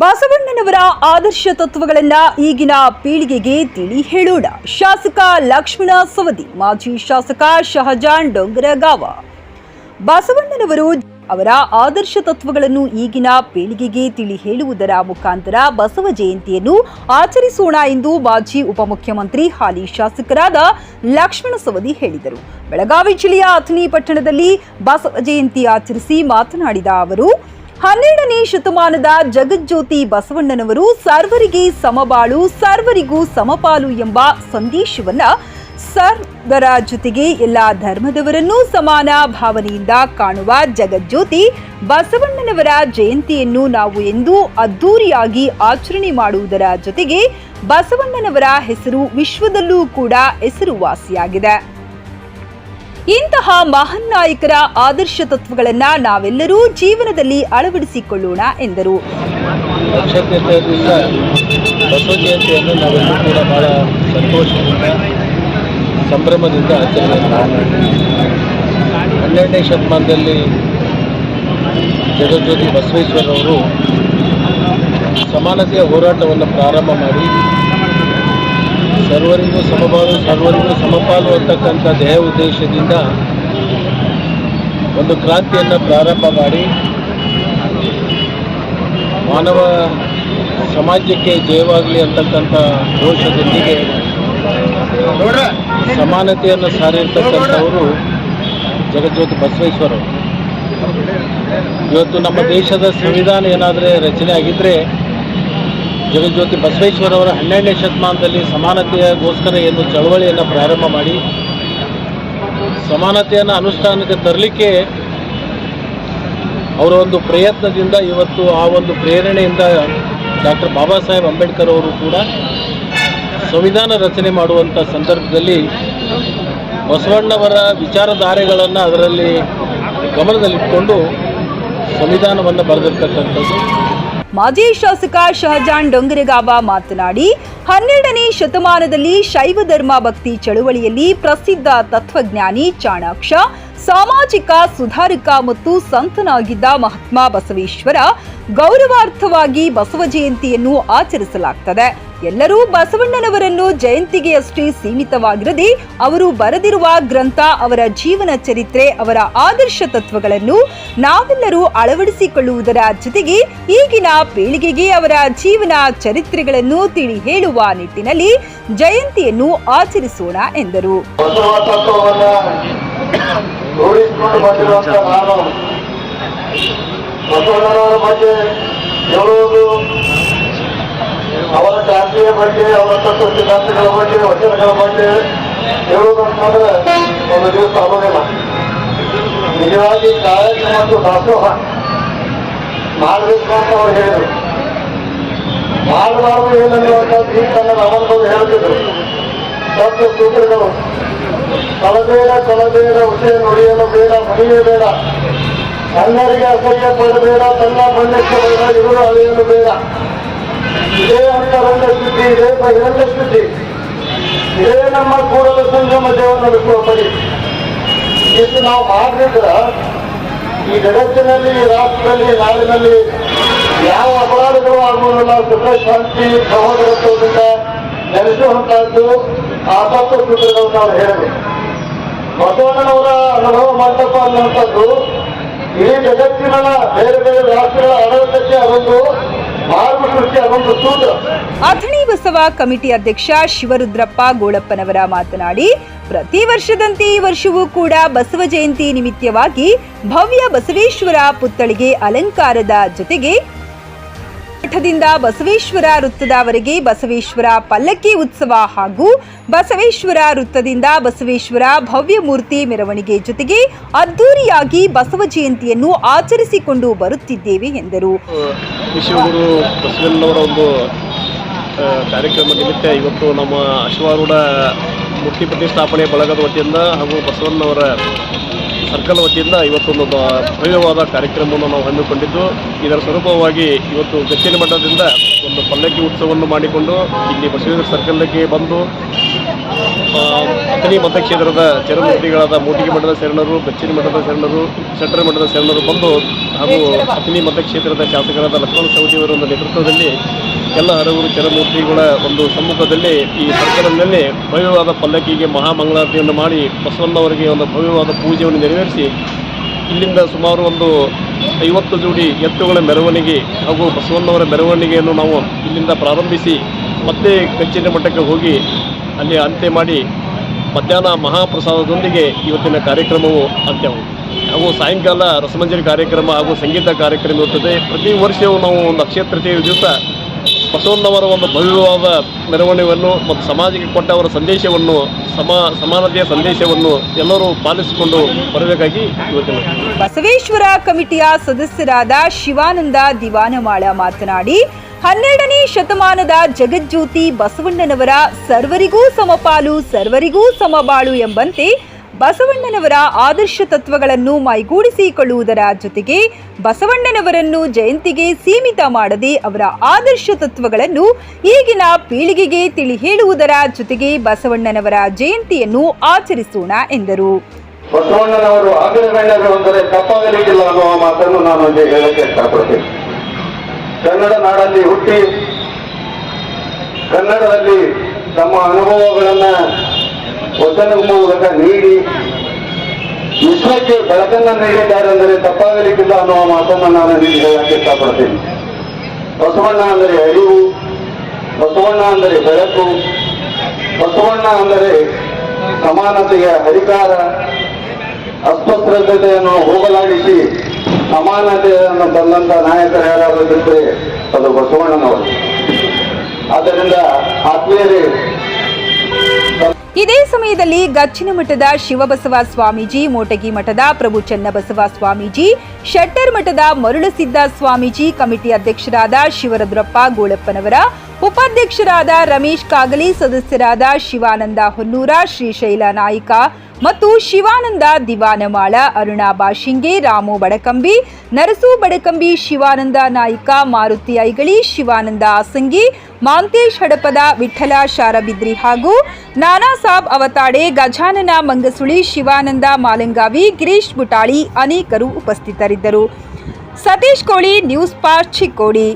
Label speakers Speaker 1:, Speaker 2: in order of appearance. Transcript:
Speaker 1: ಬಸವಣ್ಣನವರ ಆದರ್ಶ ತತ್ವಗಳನ್ನ ಈಗಿನ ಪೀಳಿಗೆಗೆ ತಿಳಿ ಹೇಳೋಣ. ಶಾಸಕ ಲಕ್ಷ್ಮಣ ಸವದಿ, ಮಾಜಿ ಶಾಸಕ ಶಹಜಾನ್ ಡೊಂಗರಗಾವ. ಬಸವಣ್ಣನವರು ಅವರ ಆದರ್ಶ ತತ್ವಗಳನ್ನು ಈಗಿನ ಪೀಳಿಗೆಗೆ ತಿಳಿ ಹೇಳುವುದರ ಮುಖಾಂತರ ಬಸವ ಜಯಂತಿಯನ್ನು ಆಚರಿಸೋಣ ಎಂದು ಮಾಜಿ ಉಪಮುಖ್ಯಮಂತ್ರಿ ಹಾಲಿ ಶಾಸಕರಾದ ಲಕ್ಷ್ಮಣ ಸವದಿ ಹೇಳಿದರು. ಬೆಳಗಾವಿ ಜಿಲ್ಲೆಯ ಅಥಣಿ ಪಟ್ಟಣದಲ್ಲಿ ಬಸವ ಜಯಂತಿ ಆಚರಿಸಿ ಮಾತನಾಡಿದ ಅವರು ಹನ್ನೆರಡನೇ ಶತಮಾನದ ಜಗಜ್ಯೋತಿ ಬಸವಣ್ಣನವರು ಸರ್ವರಿಗೆ ಸಮಬಾಳು, ಸರ್ವರಿಗೂ ಸಮಪಾಲು ಎಂಬ ಸಂದೇಶವನ್ನ ಸರ್ವರ ಜೊತೆಗೆ ಎಲ್ಲ ಧರ್ಮದವರನ್ನೂ ಸಮಾನ ಭಾವನೆಯಿಂದ ಕಾಣುವ ಜಗಜ್ಯೋತಿ ಬಸವಣ್ಣನವರ ಜಯಂತಿಯನ್ನು ನಾವು ಎಂದು ಅದ್ದೂರಿಯಾಗಿ ಆಚರಣೆ ಮಾಡುವುದರ ಜೊತೆಗೆ ಬಸವಣ್ಣನವರ ಹೆಸರು ವಿಶ್ವದಲ್ಲೂ ಕೂಡ ಹೆಸರುವಾಸಿಯಾಗಿದೆ. ಇಂತಹ ಮಹಾನ್ ನಾಯಕರ ಆದರ್ಶ ತತ್ವಗಳನ್ನ ನಾವೆಲ್ಲರೂ ಜೀವನದಲ್ಲಿ ಅಳವಡಿಸಿಕೊಳ್ಳೋಣ ಎಂದರು
Speaker 2: ಬಸವ ಜಯಂತಿಯನ್ನು ಕೂಡ ಬಹಳ ಸಂಭ್ರಮದಿಂದ. ಹನ್ನೆರಡನೇ ಶತಮಾನದಲ್ಲಿ ಜಗಜ್ಯೋತಿ ಬಸವೇಶ್ವರವರು ಸಮಾನತೆಯ ಹೋರಾಟವನ್ನು ಪ್ರಾರಂಭ ಮಾಡಿ ಸರ್ವರಿಗೂ ಸಮಬಾಳು ಸರ್ವರಿಗೂ ಸಮಪಾಲು ಅಂತಕ್ಕಂಥ ಧ್ಯೇಯ ಉದ್ದೇಶದಿಂದ ಒಂದು ಕ್ರಾಂತಿಯನ್ನು ಪ್ರಾರಂಭ ಮಾಡಿ ಮಾನವ ಸಮಾಜಕ್ಕೆ ಜಯವಾಗಲಿ ಅಂತಕ್ಕಂಥ ಘೋಷದೊಂದಿಗೆ ಸಮಾನತೆಯನ್ನು ಸಾರಿರ್ತಕ್ಕಂಥವರು ಜಗಜ್ಯೋತಿ ಬಸವೇಶ್ವರರು ಇವತ್ತು ನಮ್ಮ ದೇಶದ ಸಂವಿಧಾನ ಏನಾದರೆ ರಚನೆ ಆಗಿದ್ದರೆ ಜಗಜ್ಯೋತಿ ಬಸವೇಶ್ವರವರ ಹನ್ನೆರಡನೇ ಶತಮಾನದಲ್ಲಿ ಸಮಾನತೆಗೋಸ್ಕರ ಏನು ಚಳವಳಿಯನ್ನು ಪ್ರಾರಂಭ ಮಾಡಿ, ಸಮಾನತೆಯನ್ನು ಅನುಷ್ಠಾನಕ್ಕೆ ತರಲಿಕ್ಕೆ ಅವರ ಒಂದು ಪ್ರಯತ್ನದಿಂದ ಇವತ್ತು ಆ ಒಂದು ಪ್ರೇರಣೆಯಿಂದ ಡಾಕ್ಟರ್ ಬಾಬಾ ಸಾಹೇಬ್ ಅಂಬೇಡ್ಕರ್ ಅವರು ಕೂಡ ಸಂವಿಧಾನ ರಚನೆ ಮಾಡುವಂಥ ಸಂದರ್ಭದಲ್ಲಿ ಬಸವಣ್ಣವರ ವಿಚಾರಧಾರೆಗಳನ್ನು ಅದರಲ್ಲಿ ಗಮನದಲ್ಲಿಟ್ಟುಕೊಂಡು ಸಂವಿಧಾನವನ್ನು ಬರೆದಿರ್ತಕ್ಕಂಥದ್ದು.
Speaker 1: ಮಾಜಿ ಶಾಸಕ ಶಹಜಾನ್ ಡೊಂಗರೆಗಾವ ಮಾತನಾಡಿ, ಹನ್ನೆರಡನೇ ಶತಮಾನದಲ್ಲಿ ಶೈವ ಧರ್ಮ ಭಕ್ತಿ ಚಳುವಳಿಯಲ್ಲಿ ಪ್ರಸಿದ್ಧ ತತ್ವಜ್ಞಾನಿ ಚಾಣಾಕ್ಷ, ಸಾಮಾಜಿಕ ಸುಧಾರಕ ಮತ್ತು ಸಂತನಾಗಿದ್ದ ಮಹಾತ್ಮ ಬಸವೇಶ್ವರ ಗೌರವಾರ್ಥವಾಗಿ ಬಸವ ಜಯಂತಿಯನ್ನು ಆಚರಿಸಲಾಗ್ತದೆ. ಎಲ್ಲರೂ ಬಸವಣ್ಣನವರನ್ನು ಜಯಂತಿಗೆಯಷ್ಟೇ ಸೀಮಿತವಾಗಿರದೆ ಅವರು ಬರೆದಿರುವ ಗ್ರಂಥ, ಅವರ ಜೀವನ ಚರಿತ್ರೆ, ಅವರ ಆದರ್ಶ ತತ್ವಗಳನ್ನು ನಾವೆಲ್ಲರೂ ಅಳವಡಿಸಿಕೊಳ್ಳುವುದರ ಜೊತೆಗೆ ಈಗಿನ ಪೀಳಿಗೆಗೆ ಅವರ ಜೀವನ ಚರಿತ್ರೆಗಳನ್ನು ತಿಳಿ ಹೇಳುವ ನಿಟ್ಟಿನಲ್ಲಿ ಜಯಂತಿಯನ್ನು ಆಚರಿಸೋಣ ಎಂದರು.
Speaker 3: ಅವರ ಜಾತಿಯ ಬಗ್ಗೆ ಅವರ ತತ್ವ ಸಿದ್ಧಾಂತಗಳ ಬಗ್ಗೆ ವಚನಗಳ ಬಗ್ಗೆ ಹೇಳುವುದಂತಂದ್ರೆ ಒಂದು ದಿವಸ ಆಗೋದಿಲ್ಲ ನಿಜವಾಗಿ ಕಾಯಕ ಮತ್ತು ದಾಸೋಹ ಮಾಡಬೇಕು ಅಂತ ಅವ್ರು ಹೇಳಿದರು. ಮಾಡಬಾರದು ಏನನ್ನುವಂಥದ್ದು ಈ ತನ್ನ ರಮಣಗಳು ಹೇಳ್ತಿದ್ರು ತತ್ವ ಸೂತ್ರಗಳು ಕಲಬೇಡ ಕಲಬೇಡ ಉಸೆ ನುಡಿಯಲು ಬೇಡ ಮನೆಯೇ ಬೇಡ, ಕನ್ನಡಿಗೆ ಅಸಹ್ಯ ಪಡಬೇಡ ತನ್ನ ಮಂಡ್ಯಕ್ಕೆ ಬೇಡ, ಇವರು ಅಳೆಯಲು ಬೇಡ. ಇದೇ ಅಂತರಂಗ ಸ್ಥಿತಿ ಇದೇ ಬಹಿರಂಗ ಸ್ಥಿತಿ ಇದೇ ನಮ್ಮ ಕೂಡಲ ಸಂಗಮ ದೇವ ನಡೆಸುವ ಪರಿ ಇದು ನಾವು ಮಾಡಿದ್ರ ಈ ಜಗತ್ತಿನಲ್ಲಿ, ಈ ರಾಷ್ಟ್ರದಲ್ಲಿ, ಈ ನಾಡಿನಲ್ಲಿ ಯಾವ ಅಪರಾಧಗಳು ಆಗುವುದಿಲ್ಲ, ಸುಖ, ಶಾಂತಿ, ಸಹೋದರತ್ವದಿಂದ ನೆಲೆಸುವಂತಹದ್ದು ಆ ತತ್ವ ಸೂತ್ರಗಳು ನಾವು ಹೇಳಬೇಕು ಬಸವಣ್ಣನವರ ಅನುಭವ ಮಂಟಪ ಅನ್ನುವಂಥದ್ದು ಇಡೀ ಜಗತ್ತಿನ ಬೇರೆ ಬೇರೆ ರಾಷ್ಟ್ರಗಳ ಆಡಳಿತಕ್ಕೆ ಅದೊಂದು
Speaker 1: ಅಥಣಿ ಬಸವ ಕಮಿಟಿ ಅಧ್ಯಕ್ಷ ಶಿವರುದ್ರಪ್ಪ ಗೋಳಪ್ಪನವರ ಮಾತನಾಡಿ, ಪ್ರತಿ ವರ್ಷದಂತೆ ಈ ವರ್ಷವೂ ಕೂಡ ಬಸವ ಜಯಂತಿ ನಿಮಿತ್ತವಾಗಿ ಭವ್ಯ ಬಸವೇಶ್ವರ ಪುತ್ಥಳಿಗೆ ಅಲಂಕಾರದ ಜೊತೆಗೆ ಮಠದಿಂದ ಬಸವೇಶ್ವರ ವೃತ್ತದವರೆಗೆ ಬಸವೇಶ್ವರ ಪಲ್ಲಕ್ಕಿ ಉತ್ಸವ ಹಾಗೂ ಬಸವೇಶ್ವರ ವೃತ್ತದಿಂದ ಬಸವೇಶ್ವರ ಭವ್ಯ ಮೂರ್ತಿ ಮೆರವಣಿಗೆ ಜೊತೆಗೆ ಅದ್ದೂರಿಯಾಗಿ ಬಸವ ಜಯಂತಿಯನ್ನು ಆಚರಿಸಿಕೊಂಡು ಬರುತ್ತಿದ್ದೇವೆ ಎಂದರು.
Speaker 2: ಕಾರ್ಯಕ್ರಮ ನಿಮಿತ್ತ ಇವತ್ತು ನಮ್ಮ ಅಶ್ವಾರೂಢ ಮೂರ್ತಿ ಪ್ರತಿಷ್ಠಾಪನೆ ಬಳಗದ ವತಿಯಿಂದ ಹಾಗೂ ಬಸವಣ್ಣವರ ಸರ್ಕಲ್ ವತಿಯಿಂದ ಇವತ್ತೊಂದು ಭವ್ಯವಾದ ಕಾರ್ಯಕ್ರಮವನ್ನು ನಾವು ಹಮ್ಮಿಕೊಂಡಿದ್ದು, ಇದರ ಸ್ವರೂಪವಾಗಿ ಇವತ್ತು ಗಚ್ಚಿನ ಮಠದಿಂದ ಒಂದು ಪಲ್ಲಕ್ಕಿ ಉತ್ಸವವನ್ನು ಮಾಡಿಕೊಂಡು ಇಲ್ಲಿ ಬಸವೇಶ್ವರ ಸರ್ಕಲ್ಗೆ ಬಂದು ಅಥಣಿ ಮತಕ್ಷೇತ್ರದ ಚರಮೂರ್ತಿಗಳಾದ ಮೂಟಿಗೆ ಮಠದ ಶರಣರು, ಗಚ್ಚಿನ ಮಠದ ಶರಣರು ಶೆಟ್ಟರ ಮಠದ ಶರಣರು ಬಂದು ಹಾಗೂ ಅಥಣಿ ಮತಕ್ಷೇತ್ರದ ಶಾಸಕರಾದ ಲಕ್ಷ್ಮಣ ಸವದಿಯವರ ಒಂದು ನೇತೃತ್ವದಲ್ಲಿ ಎಲ್ಲ ಹರವರು ಚರಮೂರ್ತಿಗಳ ಒಂದು ಸಮ್ಮುಖದಲ್ಲಿ ಈ ಸರ್ಕಲ್ನಲ್ಲಿ ಭವ್ಯವಾದ ಪಲ್ಲಕ್ಕಿಗೆ ಮಹಾಮಂಗಳಾರತಿಯನ್ನು ಮಾಡಿ ಬಸವಣ್ಣವರಿಗೆ ಒಂದು ಭವ್ಯವಾದ ಪೂಜೆಯನ್ನು ನೆರವೇರಿಸಿ ಇಲ್ಲಿಂದ ಸುಮಾರು ಒಂದು ಐವತ್ತು ಜೋಡಿ ಎತ್ತುಗಳ ಮೆರವಣಿಗೆ ಹಾಗೂ ಬಸವಣ್ಣವರ ಮೆರವಣಿಗೆಯನ್ನು ನಾವು ಇಲ್ಲಿಂದ ಪ್ರಾರಂಭಿಸಿ ಮತ್ತೆ ಕಚ್ಚಿನ ಮಠಕ್ಕೆ ಹೋಗಿ ಅಲ್ಲಿ ಅಂತ್ಯ ಮಾಡಿ ಮಧ್ಯಾಹ್ನ ಮಹಾಪ್ರಸಾದದೊಂದಿಗೆ ಇವತ್ತಿನ ಕಾರ್ಯಕ್ರಮವು ಅಂತ್ಯವಾಗಿದೆ ಹಾಗೂ ಸಾಯಂಕಾಲ ರಸಮಂಜರಿ ಕಾರ್ಯಕ್ರಮ ಹಾಗೂ ಸಂಗೀತ ಕಾರ್ಯಕ್ರಮ ಇರುತ್ತದೆ. ಪ್ರತಿ ವರ್ಷವೂ ನಾವು ಒಂದು ಅಕ್ಷಯ ದಿವಸ ಬಸವಣ್ಣವರ ಒಂದು ಭವ್ಯವಾದ ಮೆರವಣಿಗೆಯನ್ನು ಮತ್ತು ಸಮಾಜಕ್ಕೆ ಕೊಟ್ಟ ಅವರ ಸಂದೇಶವನ್ನು, ಸಮ, ಸಮಾನತೆಯ ಸಂದೇಶವನ್ನು ಎಲ್ಲರೂ ಪಾಲಿಸಿಕೊಂಡು ಬರಬೇಕಾಗಿ
Speaker 1: ಬಸವೇಶ್ವರ ಕಮಿಟಿಯ ಸದಸ್ಯರಾದ ಶಿವಾನಂದ ದಿವಾನಮಾಳ ಮಾತನಾಡಿ, ಹನ್ನೆರಡನೇ ಶತಮಾನದ ಜಗಜ್ಯೋತಿ ಬಸವಣ್ಣನವರ ಸರ್ವರಿಗೂ ಸಮಪಾಲು, ಸರ್ವರಿಗೂ ಸಮಬಾಳು ಎಂಬಂತೆ ಬಸವಣ್ಣನವರ ಆದರ್ಶ ತತ್ವಗಳನ್ನು ಮೈಗೂಡಿಸಿಕೊಳ್ಳುವುದರ ಜೊತೆಗೆ ಬಸವಣ್ಣನವರನ್ನು ಜಯಂತಿಗೆ ಸೀಮಿತ ಮಾಡದೆ ಅವರ ಆದರ್ಶ ತತ್ವಗಳನ್ನು ಈಗಿನ ಪೀಳಿಗೆಗೆ ತಿಳಿ ಹೇಳುವುದರ ಜೊತೆಗೆ ಬಸವಣ್ಣನವರ ಜಯಂತಿಯನ್ನು ಆಚರಿಸೋಣ ಎಂದರು.
Speaker 4: ಬಸವಣ್ಣನವರು ಅಗ್ರಗಣ್ಯರು ಅಂದರೆ ತಪ್ಪಾಗಲಿಕ್ಕಿಲ್ಲ ಅನ್ನುವ ಮಾತನ್ನು ನಾನು ಹೇಳಕ್ಕೆ ಇಷ್ಟಪಡ್ತೀನಿ. ಕನ್ನಡ ನಾಡಲ್ಲಿ ಹುಟ್ಟಿ ಕನ್ನಡದಲ್ಲಿ ತಮ್ಮ ಅನುಭವಗಳನ್ನ ವಚನ ಮೂಲಕ ನೀಡಿ, ವಿಶ್ವಕ್ಕೆ ಬೆಳಕನ್ನು ನೀಡಿದ್ದಾರೆ ಅಂದರೆ ತಪ್ಪಾಗಲಿಕ್ಕಿಲ್ಲ ಅನ್ನುವ ಮಾತನ್ನು ನಾನು ನೀಡಿ ಹೇಳಕ್ಕೆ ಇಷ್ಟಪಡ್ತೀನಿ. ಬಸವಣ್ಣ ಅಂದರೆ ಅರಿವು, ಬಸವಣ್ಣ ಅಂದರೆ ಬೆಳಕು, ಬಸವಣ್ಣ ಅಂದರೆ ಸಮಾನತೆಯ ಅಧಿಕಾರ ಅಸ್ಪೃಶ್ಯತೆಯನ್ನು ಹೋಗಲಾಡಿಸಿ ಸಮಾನತೆಯನ್ನು ತಂದಂತ ನಾಯಕರು ಯಾರಾದರೂ ಅದು ಬಸವಣ್ಣನವರು. ಆದ್ದರಿಂದ ಆತ್ಮೀಯರೇ
Speaker 1: ಇದೇ ಸಮಯದಲ್ಲಿ ಗಚ್ಚಿನ ಮಠದ ಶಿವಬಸವ ಸ್ವಾಮೀಜಿ, ಮೋಟಗಿ ಮಠದ ಪ್ರಭು ಚನ್ನಬಸವ ಸ್ವಾಮೀಜಿ, ಶೆಟ್ಟರ್ ಮಠದ ಮರುಳಸಿದ್ದ ಸ್ವಾಮೀಜಿ, ಕಮಿಟಿ ಅಧ್ಯಕ್ಷರಾದ ಶಿವರದ್ರಪ್ಪ ಗೋಳಪ್ಪನವರ, ಉಪಾಧ್ಯಕ್ಷರಾದ ರಮೇಶ್ ಕಾಗಲಿ, ಸದಸ್ಯರಾದ ಶಿವಾನಂದ ಹೊನ್ನೂರ, ಶ್ರೀಶೈಲ ನಾಯಿಕ ಮತ್ತು ಶಿವಾನಂದ ದಿವಾನಮಾಳ, ಅರುಣಾಬಾ ಶಿಂಗೆ, ರಾಮು ಬಡಕಂಬಿ, ನರಸು ಬಡಕಂಬಿ, ಶಿವಾನಂದ ನಾಯಕ, ಮಾರುತಿ ಐಗಳಿ, ಶಿವಾನಂದ ಆಸಂಗಿ, ಮಾಂತೇಶ್ ಹಡಪದ, ವಿಠಲ ಶಾರಬಿದ್ರಿ ಹಾಗೂ ನಾನಾ ಸಾಬ್ ಅವತಾಡೆ, ಗಜಾನನ ಮಂಗಸುಳಿ, ಶಿವಾನಂದ ಮಾಲಂಗಾವಿ, ಗಿರೀಶ್ ಬುಟಾಳಿ ಅನೇಕರು ಉಪಸ್ಥಿತರಿದ್ದರು. ಸತೀಶ್ ಕೋಳಿ, ನ್ಯೂಸ್ ಪಾರ್ಕ್ ಚಿಕ್ಕೋಡಿ.